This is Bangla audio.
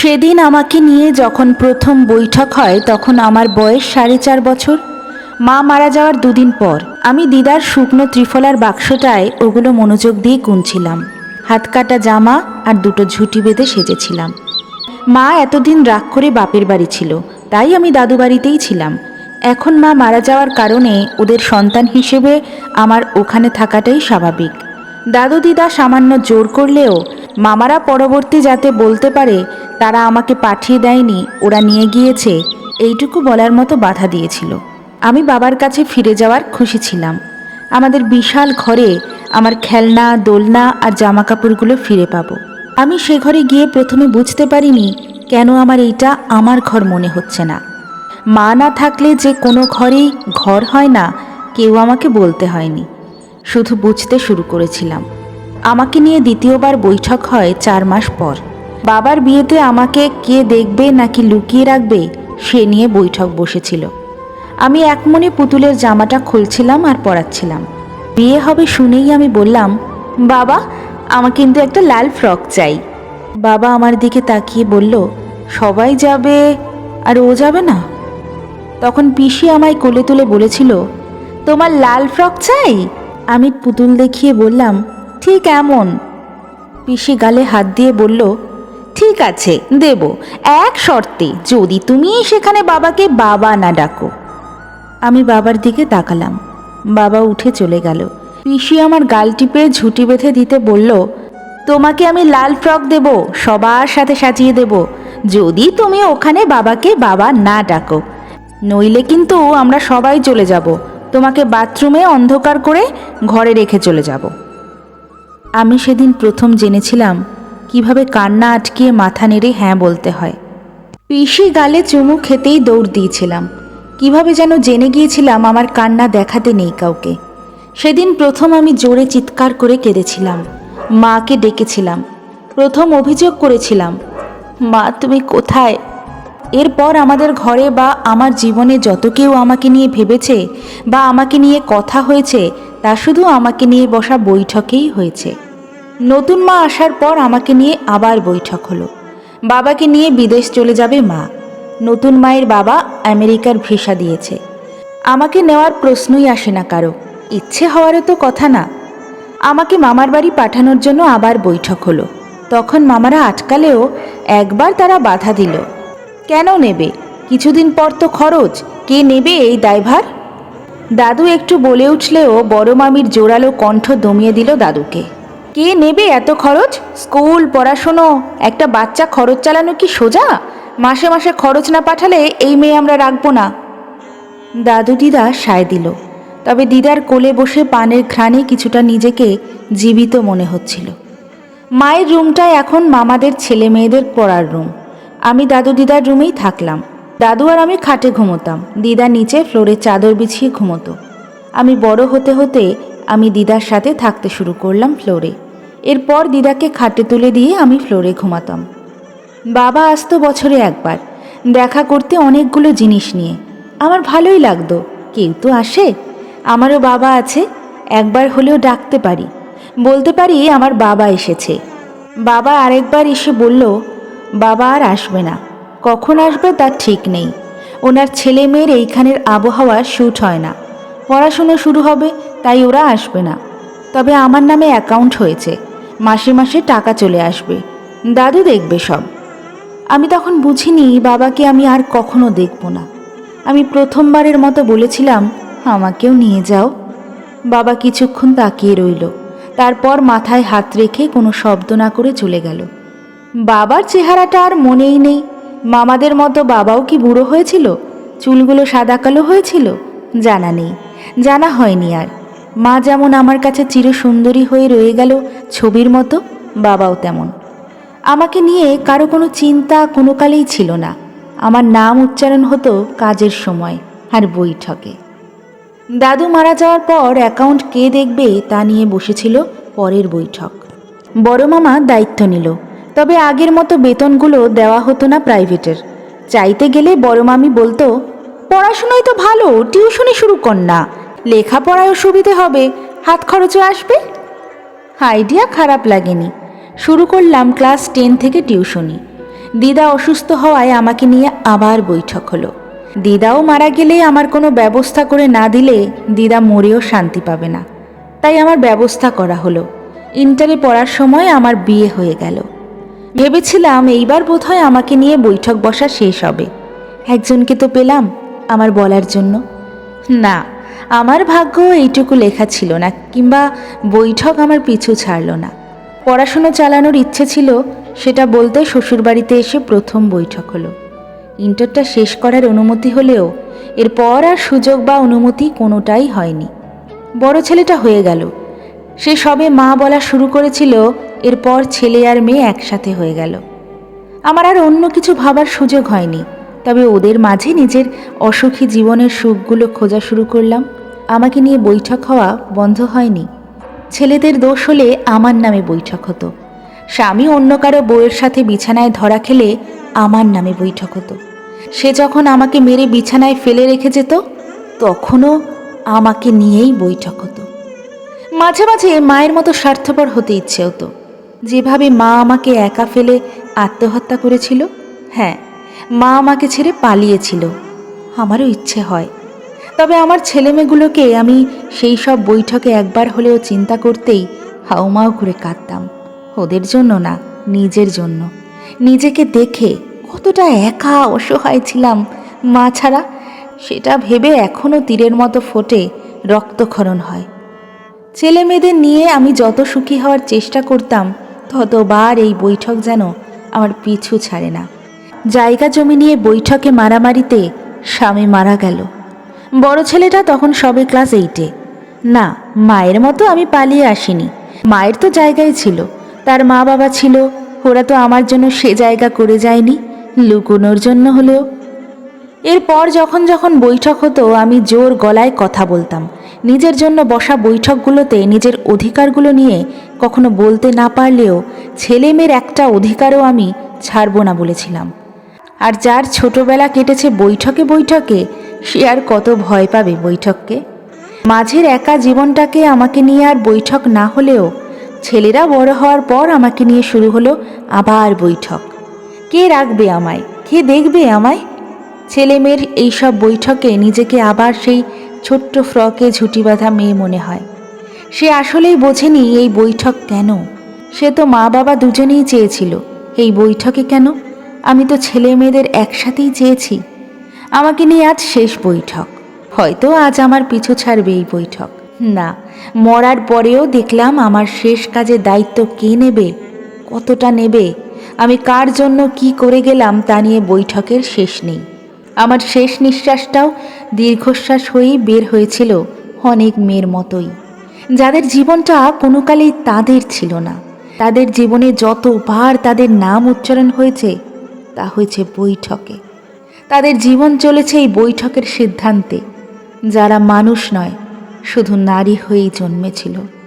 সেদিন আমাকে নিয়ে যখন প্রথম বৈঠক হয়, তখন আমার বয়স সাড়ে চার বছর। মা মারা যাওয়ার দুদিন পর আমি দিদার শুকনো ত্রিফলার বাক্সটায় ওগুলো মনোযোগ দিয়ে গুনছিলাম। হাত কাটা জামা আর দুটো ঝুঁটি বেঁধে সেজেছিলাম। মা এতদিন রাগ করে বাপের বাড়ি ছিল, তাই আমি দাদু বাড়িতেই ছিলাম। এখন মা মারা যাওয়ার কারণে ওদের সন্তান হিসেবে আমার ওখানে থাকাটাই স্বাভাবিক। দাদু দিদা সামান্য জোর করলেও মামারা পরবর্তী যাতে বলতে পারে তারা আমাকে পাঠিয়ে দেয়নি, ওরা নিয়ে গিয়েছে, এইটুকু বলার মতো বাধা দিয়েছিল। আমি বাবার কাছে ফিরে যাওয়ার খুশি ছিলাম। আমাদের বিশাল ঘরে আমার খেলনা, দোলনা আর জামা কাপড়গুলো ফিরে পাবো। আমি সে ঘরে গিয়ে প্রথমে বুঝতে পারিনি কেন আমার এইটা আমার ঘর মনে হচ্ছে না। মা না থাকলে যে কোনো ঘরেই ঘর হয় না, কেউ আমাকে বলতে হয়নি। শুধু বুঝতে শুরু করেছিলাম। আমাকে নিয়ে দ্বিতীয়বার বৈঠক হয় চার মাস পর। বাবার বিয়েতে আমাকে কে দেখবে নাকি লুকিয়ে রাখবে, সে নিয়ে বৈঠক বসেছিল। আমি এক মনে পুতুলের জামাটা খুলছিলাম আর পরাচ্ছিলাম। বিয়ে হবে শুনেই আমি বললাম, বাবা, আমার কিন্তু একটা লাল ফ্রক চাই। বাবা আমার দিকে তাকিয়ে বলল, সবাই যাবে আর ও যাবে না? তখন পিসি আমায় কোলে তুলে বলেছিল, তোমার লাল ফ্রক চাই? আমি পুতুল দেখিয়ে বললাম, ঠিক এমন। পিসি গালে হাত দিয়ে বলল ঠিক আছে, দেব। এক শর্তে, যদি তুমি সেখানে বাবাকে বাবা না ডাকো। আমি বাবার দিকে তাকালাম। বাবা উঠে চলে গেল। পিসি আমার গাল টিপে ঝুঁটি বেঁধে দিতে বলল, তোমাকে আমি লাল ফ্রক দেব, সবার সাথে সাজিয়ে দেব। যদি তুমি ওখানে বাবাকে বাবা না ডাকো, নইলে কিন্তু আমরা সবাই চলে যাব। তোমাকে বাথরুমে অন্ধকার করে ঘরে রেখে চলে যাব। আমি সেদিন প্রথম জেনেছিলাম কীভাবে কান্না আটকিয়ে মাথা নেড়ে হ্যাঁ বলতে হয়। পিসি গালে চুমু খেতেই দৌড় দিয়েছিলাম। কীভাবে যেন জেনে গিয়েছিলাম আমার কান্না দেখাতে নেই কাউকে। সেদিন প্রথম আমি জোরে চিৎকার করে কেঁদেছিলাম। মাকে ডেকেছিলাম। প্রথম অভিযোগ করেছিলাম, মা, তুমি কোথায়? এরপর আমাদের ঘরে বা আমার জীবনে যত কেউ আমাকে নিয়ে ভেবেছে বা আমাকে নিয়ে কথা হয়েছে, তা শুধু আমাকে নিয়ে বসা বৈঠকেই হয়েছে। নতুন মা আসার পর আমাকে নিয়ে আবার বৈঠক হলো। বাবাকে নিয়ে বিদেশ চলে যাবে মা। নতুন মায়ের বাবা আমেরিকার ভিসা দিয়েছে। আমাকে নেওয়ার প্রশ্নই আসে না কারও। ইচ্ছে হওয়ারও তো কথা না। আমাকে মামার বাড়ি পাঠানোর জন্য আবার বৈঠক হলো। তখন মামারা আটকালেও একবার তারা বাধা দিল। কেন নেবে? কিছুদিন পর তো খরচ। কে নেবে এই দায়ভার? দাদু একটু বলে উঠলেও বড় মামির জোরালো কণ্ঠ দমিয়ে দিল দাদুকে। কে নেবে এত খরচ? স্কুল, পড়াশুনো, একটা বাচ্চা খরচ চালানো কি সোজা? মাসে মাসে খরচ না পাঠালে এই মেয়ে আমরা রাখব না। দাদু দিদা সায় দিল। তবে দিদার কোলে বসে পানের ঘ্রাণে কিছুটা নিজেকে জীবিত মনে হচ্ছিল। মায়ের রুমটা এখন মামাদের ছেলে মেয়েদের পড়ার রুম। আমি দাদু দিদার রুমেই থাকলাম। দাদু আর আমি খাটে ঘুমোতাম। দিদা নিচে ফ্লোরে চাদর বিছিয়ে ঘুমোতো। আমি বড় হতে হতে আমি দিদার সাথে থাকতে শুরু করলাম ফ্লোরে। এরপর দিদাকে খাটে তুলে দিয়ে আমি ফ্লোরে ঘুমাতাম। বাবা আসতো বছরে একবার, দেখা করতে অনেকগুলো জিনিস নিয়ে। আমার ভালোই লাগতো, কেউ তো আসে। আমারও বাবা আছে, একবার হলেও ডাকতে পারি। বলতে পারি, আমার বাবা এসেছে। বাবা আরেকবার এসে বলল, বাবা আর আসবে না। কখন আসবে তার ঠিক নেই। ওনার ছেলে মেয়ের এইখানের আবহাওয়া শ্যুট হয় না। পড়াশুনো শুরু হবে, তাই ওরা আসবে না। তবে আমার নামে অ্যাকাউন্ট হয়েছে। মাসে মাসে টাকা চলে আসবে। দাদু দেখবে সব। আমি তখন বুঝিনি বাবাকে আমি আর কখনো দেখব না। আমি প্রথমবারের মতো বলেছিলাম, আমাকেও নিয়ে যাও। বাবা কিছুক্ষণ তাকিয়ে রইল। তারপর মাথায় হাত রেখে কোনো শব্দ না করে চলে গেল। বাবার চেহারাটা আর মনেই নেই। মামাদের মতো বাবাও কি বুড়ো হয়েছিল? চুলগুলো সাদা কালো হয়েছিল? জানা নেই। জানা হয়নি আর। মা যেমন আমার কাছে চিরসুন্দরী হয়ে রয়ে গেল, ছবির মতো বাবাও তেমন। আমাকে নিয়ে কারও কোনো চিন্তা কোনো কালেই ছিল না। আমার নাম উচ্চারণ হতো কাজের সময় আর বৈঠকে। দাদু মারা যাওয়ার পর অ্যাকাউন্ট কে দেখবে তা নিয়ে বসেছিল পরের বৈঠক। বড় মামা দায়িত্ব নিল, তবে আগের মতো বেতনগুলো দেওয়া হতো না প্রাইভেটের। চাইতে গেলে বড় মামি বলতো, পড়াশোনায় তো ভালো টিউশনি শুরু কর না। লেখাপড়ায়ও সুবিধে হবে। হাত খরচও আসবে। আইডিয়া খারাপ লাগেনি। শুরু করলাম ক্লাস টেন থেকে টিউশনি। দিদা অসুস্থ হওয়ায় আমাকে নিয়ে আবার বৈঠক হলো। দিদাও মারা গেলে আমার কোনো ব্যবস্থা করে না দিলে দিদা মরেও শান্তি পাবে না। তাই আমার ব্যবস্থা করা হলো। ইন্টারে পড়ার সময় আমার বিয়ে হয়ে গেল। ভেবেছিলাম এইবার বোধহয় আমাকে নিয়ে বৈঠক বসা শেষ হবে। একজনকে তো পেলাম আমার বলার জন্য। না আমার ভাগ্য এইটুকু লেখা ছিল না, কিংবা বৈঠক আমার পিছু ছাড়ল না। পড়াশুনো চালানোর ইচ্ছে ছিল, সেটা বলতে শ্বশুরবাড়িতে এসে প্রথম বৈঠক হলো। ইন্টারটা শেষ করার অনুমতি হলেও, এরপর আর সুযোগ বা অনুমতি কোনোটাই হয়নি। বড় ছেলেটা হয়ে গেল। সে সবে মা বলা শুরু করেছিল, এরপর ছেলে আর মেয়ে একসাথে হয়ে গেল। আমার আর অন্য কিছু ভাবার সুযোগ হয়নি, তবে ওদের মাঝে নিজের অসুখী জীবনের সুখগুলো খোঁজা শুরু করলাম। আমাকে নিয়ে বৈঠক হওয়া বন্ধ হয়নি। ছেলেদের দোষ হলে আমার নামে বৈঠক হতো। স্বামী অন্য কারও বউয়ের সাথে বিছানায় ধরা খেলে আমার নামে বৈঠক হতো। সে যখন আমাকে মেরে বিছানায় ফেলে রেখে যেত, তখনও আমাকে নিয়েই বৈঠক হতো। মাঝে মাঝে মায়ের মতো স্বার্থপর হতে ইচ্ছে হতো। যেভাবে মা আমাকে একা ফেলে আত্মহত্যা করেছিল হ্যাঁ মা আমাকে ছেড়ে পালিয়েছিল, আমারও ইচ্ছে হয়। তবে আমার ছেলেমেয়েগুলোকে আমি সেই সব বৈঠকে একবার হলেও চিন্তা করতেই হাউমাউ করে কাঁদতাম। ওদের জন্য না, নিজের জন্য। নিজেকে দেখে কতটা একা অসহায় ছিলাম। মা ছাড়া সেটা ভেবে এখনও তীরের মতো ফোটে রক্তক্ষরণ হয়। ছেলে মেয়েদের নিয়ে আমি যত সুখী হওয়ার চেষ্টা করতাম, ততবার এই বৈঠক যেন আমার পিছু ছাড়ে না। জায়গা জমি নিয়ে বৈঠকে মারামারিতে স্বামী মারা গেল। বড় ছেলেটা তখন সবে ক্লাস এইটে না, মায়ের মতো আমি পালিয়ে আসিনি। মায়ের তো জায়গায় ছিল। তার মা বাবা ছিল। ওরা তো আমার জন্য সে জায়গা করে যায়নি। লুকোনোর জন্য হলেও। এরপর যখন যখন বৈঠক হতো, আমি জোর গলায় কথা বলতাম। নিজের জন্য বসা বৈঠকগুলোতে নিজের অধিকারগুলো নিয়ে কখনো বলতে না পারলেও ছেলে মেয়ের একটা অধিকারও আমি ছাড়ব না বলেছিলাম। আর যার ছোটবেলা কেটেছে বৈঠকে বৈঠকে সে আর কত ভয় পাবে বৈঠককে? মাঝের একা জীবনটাকে আমাকে নিয়ে আর বৈঠক না হলেও ছেলেরা বড় হওয়ার পর আমাকে নিয়ে শুরু হলো আবার বৈঠক। কে রাখবে আমায়? কে দেখবে আমায়? ছেলে মেয়ের এইসব বৈঠকে নিজেকে আবার সেই ছোট্ট ফ্রকে ঝুটি বাঁধা মেয়ে মনে হয়। সে আসলেই বোঝেনি এই বৈঠক কেন? সে তো মা বাবা দুজনেই চেয়েছিল। এই বৈঠকে কেন? আমি তো ছেলে মেয়েদের একসাথেই চেয়েছি। আমাকে নিয়ে আজ শেষ বৈঠক। হয়তো আজ আমার পিছু ছাড়বে এই বৈঠক। না, মরার পরেও দেখলাম আমার শেষ কাজে দায়িত্ব কে নেবে, কতটা নেবে, আমি কার জন্য কি করে গেলাম তা নিয়ে বৈঠকের শেষ নেই। আমার শেষ নিঃশ্বাসটাও দীর্ঘশ্বাস হয়েই বের হয়েছিল অনেক মেয়ের মতোই। যাদের জীবনটা কোনো কালেই তাদের ছিল না। তাদের জীবনে যতবার তাদের নাম উচ্চারণ হয়েছে, তা হয়েছে বৈঠকে। তাদের জীবন চলেছে এই বৈঠকের সিদ্ধান্তে। যারা মানুষ নয় শুধু নারী হয়েই জন্মেছিল।